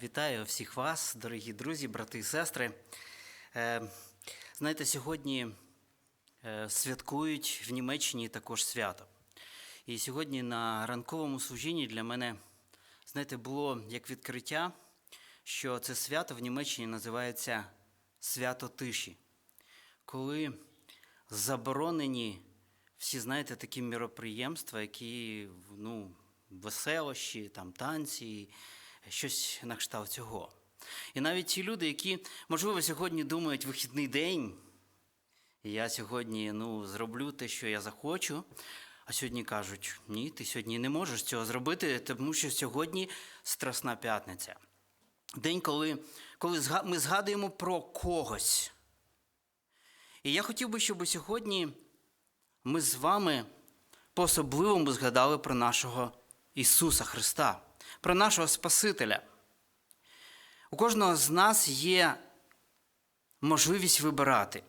Вітаю всіх вас, дорогі друзі, брати і сестри. Е, Знаєте, сьогодні е, святкують в Німеччині також свято. І сьогодні на ранковому служінні для мене, знаєте, було як відкриття, що це свято в Німеччині називається свято тиші, коли заборонені всі, знаєте, такі міроприємства, які ну, веселощі, там, танці, щось на кшталт цього. І навіть ті люди, які, можливо, сьогодні думають вихідний день, я сьогодні ну, зроблю те, що я захочу. А сьогодні кажуть, ні, ти сьогодні не можеш цього зробити, тому що сьогодні Страсна п'ятниця. День, коли, коли ми згадуємо про когось. І я хотів би, щоб сьогодні ми з вами по-особливому згадали про нашого Ісуса Христа, про нашого Спасителя. У кожного з нас є можливість вибирати,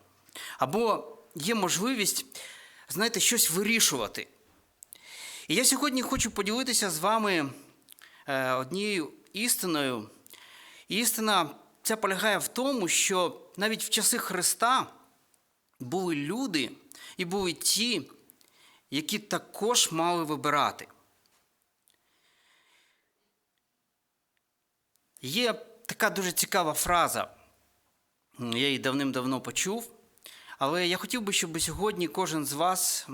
або є можливість, знаєте, щось вирішувати. І я сьогодні хочу поділитися з вами е, однією істиною. Істина ця полягає в тому, що навіть в часи Христа були люди і були ті, які також мали вибирати. Є така дуже цікава фраза, я її давним-давно почув, але я хотів би, щоб сьогодні кожен з вас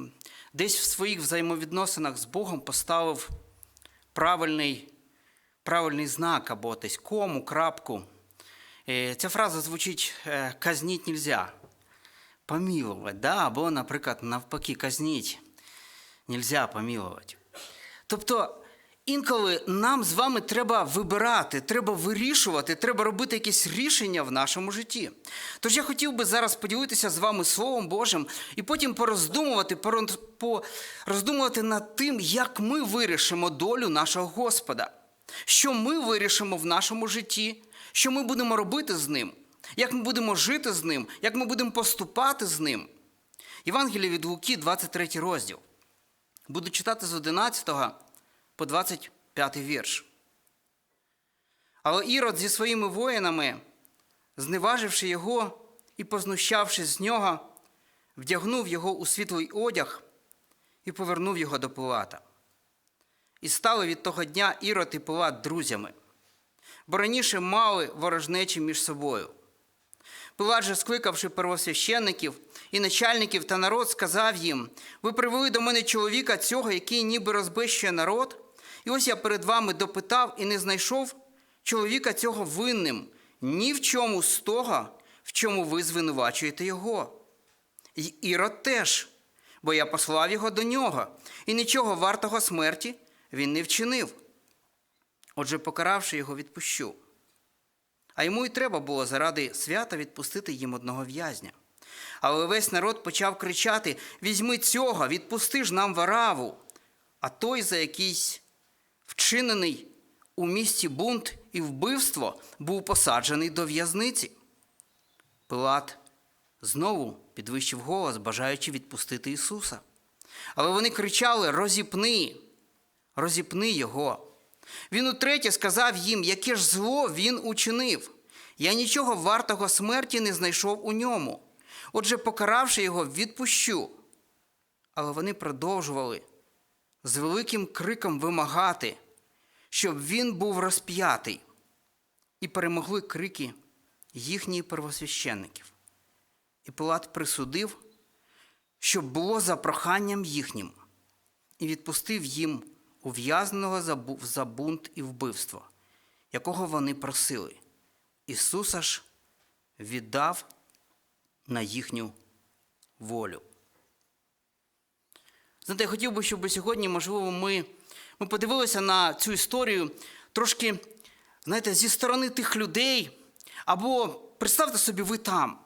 десь в своїх взаємовідносинах з Богом поставив правильний, правильний знак або десь кому, крапку. Е, Ця фраза звучить е, казніть нельзя. Помилувати, да? або, наприклад, навпаки, казніть. Нельзя помилувати. Тобто, інколи нам з вами треба вибирати, треба вирішувати, треба робити якісь рішення в нашому житті. Тож я хотів би зараз поділитися з вами Словом Божим і потім пороздумувати, пороздумувати над тим, як ми вирішимо долю нашого Господа, що ми вирішимо в нашому житті, що ми будемо робити з ним, як ми будемо жити з ним, як ми будемо поступати з ним. Євангеліє від Луки, 23 розділ. Буду читати з 11 по 25 вірш. Але Ірод зі своїми воїнами, зневаживши його і познущавшись з нього, вдягнув його у світлий одяг і повернув його до Пилата. І стали від того дня Ірод і Пилат друзями, бо раніше мали ворожнечі між собою. Пилат же, скликавши первосвященників і начальників та народ, сказав їм: Ви привели до мене чоловіка цього, який ніби розбещує народ. І ось я перед вами допитав і не знайшов чоловіка цього винним ні в чому з того, в чому ви звинувачуєте його. І Ірод теж, бо я послав його до нього, і нічого вартого смерті він не вчинив. Отже, покаравши його, відпущу. А йому й треба було заради свята відпустити їм одного в'язня. Але весь народ почав кричати: Візьми цього, відпусти ж нам вараву. А той за якийсь вчинений у місті бунт і вбивство був посаджений до в'язниці. Пилат знову підвищив голос, бажаючи відпустити Ісуса. Але вони кричали: Розіпни, розіпни його. Він утретє сказав їм, яке ж зло він учинив. Я нічого вартого смерті не знайшов у ньому. Отже, покаравши його, відпущу. Але вони продовжували з великим криком вимагати, щоб він був розп'ятий, і перемогли крики їхніх первосвященників. І Пилат присудив, щоб було за проханням їхнім, і відпустив їм ув'язненого за бу- за бунт і вбивство, якого вони просили. Ісуса ж віддав на їхню волю. Знаєте, я хотів би, щоб сьогодні, можливо, ми, ми подивилися на цю історію трошки, знаєте, зі сторони тих людей, або представте собі, ви там.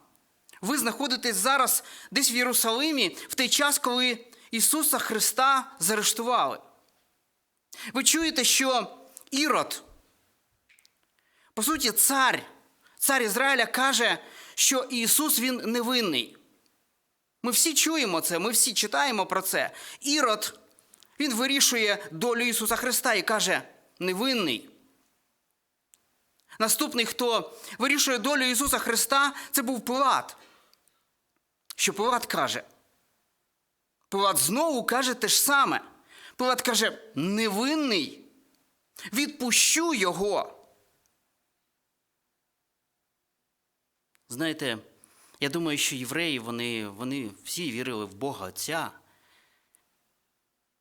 Ви знаходитесь зараз десь в Єрусалимі в той час, коли Ісуса Христа заарештували. Ви чуєте, що Ірод, по суті, цар, цар Ізраїля каже, що Ісус він невинний. Ми всі чуємо це, ми всі читаємо про це. Ірод, він вирішує долю Ісуса Христа і каже, невинний. Наступний, хто вирішує долю Ісуса Христа, це був Пилат. Що Пилат каже? Пилат знову каже те ж саме. Пилат каже: невинний, відпущу його. Знаєте, я думаю, що євреї, вони, вони всі вірили в Бога Отця.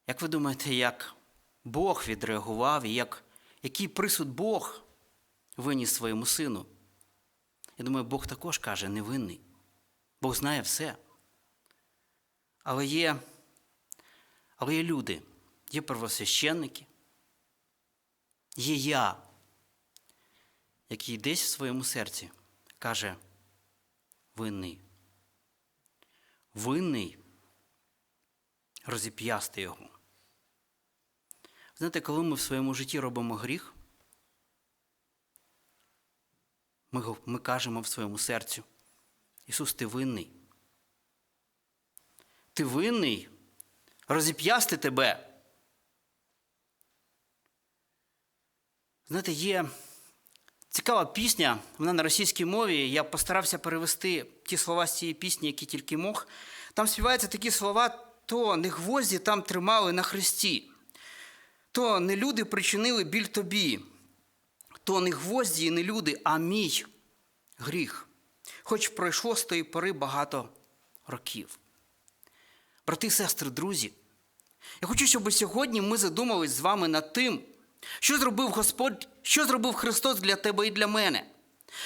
Як ви думаєте, як Бог відреагував і як, який присуд Бог виніс своєму сину? Я думаю, Бог також каже невинний. Бог знає все. Але є, але є люди, є первосвященники, є я, який десь в своєму серці каже винний. Винний розіп'ясти його. Знаєте, коли ми в своєму житті робимо гріх, ми, ми кажемо в своєму серцю, Ісус, ти винний. Ти винний розіп'ясти тебе. Знаєте, є цікава пісня, вона на російській мові. Я постарався перевести ті слова з цієї пісні, які тільки мог. Там співаються такі слова, то не гвозді там тримали на хресті, то не люди причинили біль тобі, то не гвозді і не люди, а мій гріх. Хоч пройшло з тої пори багато років. Брати сестри, друзі, я хочу, щоб сьогодні ми задумались з вами над тим, що зробив Господь, що зробив Христос для тебе і для мене.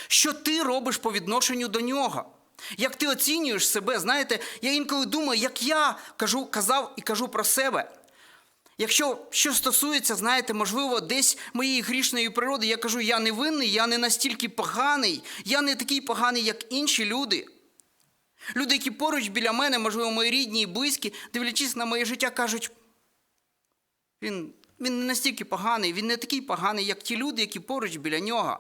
Що ти робиш по відношенню до нього? Як ти оцінюєш себе? Знаєте, я інколи думаю, як я кажу, казав і кажу про себе. Якщо що стосується, знаєте, можливо, десь моєї грішної природи, я кажу, я не винний, я не настільки поганий, я не такий поганий, як інші люди. Люди, які поруч біля мене, можливо, мої рідні і близькі, дивлячись на моє життя, кажуть, він, він не настільки поганий, він не такий поганий, як ті люди, які поруч біля нього,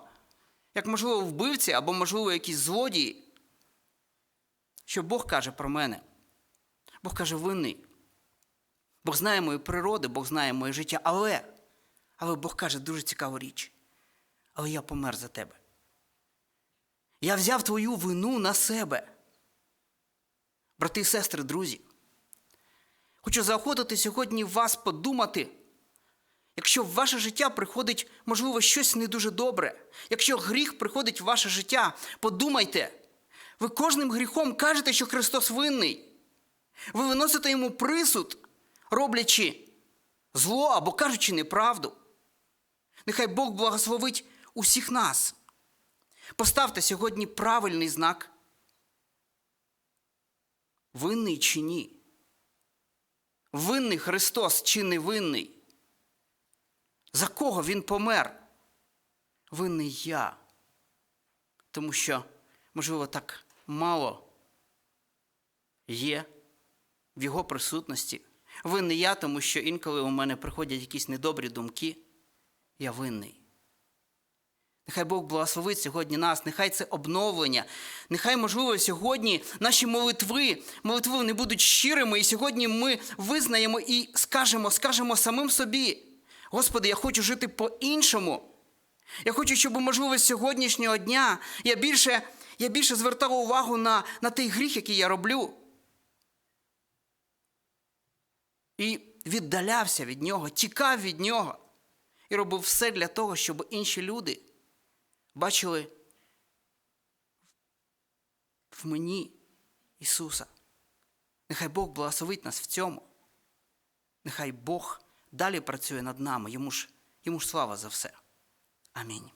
як, можливо, вбивці або, можливо, якісь злодії. Що Бог каже про мене? Бог каже, винний. Бог знає мою природу, Бог знає моє життя, але, але Бог каже дуже цікаву річ. Але я помер за тебе. Я взяв твою вину на себе. Брати і сестри, друзі, хочу заохотити сьогодні вас подумати, якщо в ваше життя приходить, можливо, щось не дуже добре, якщо гріх приходить в ваше життя, подумайте, ви кожним гріхом кажете, що Христос винний. Ви виносите йому присуд, роблячи зло або кажучи неправду. Нехай Бог благословить усіх нас. Поставте сьогодні правильний знак. Винний чи ні? Винний Христос чи не винний? За кого Він помер? Винний я. Тому що, можливо, так мало є в Його присутності. Винний я, тому що інколи у мене приходять якісь недобрі думки. Я винний. Нехай Бог благословить сьогодні нас, нехай це обновлення. Нехай, можливо, сьогодні наші молитви, молитви не будуть щирими, і сьогодні ми визнаємо і скажемо, скажемо самим собі: Господи, я хочу жити по-іншому. Я хочу, щоб, можливо, з сьогоднішнього дня я більше, я більше звертав увагу на, на той гріх, який я роблю. І віддалявся від нього, тікав від нього і робив все для того, щоб інші люди бачили в мені Ісуса. Нехай Бог благословить нас в цьому. Нехай Бог далі працює над нами. Йому ж, йому ж слава за все. Амінь.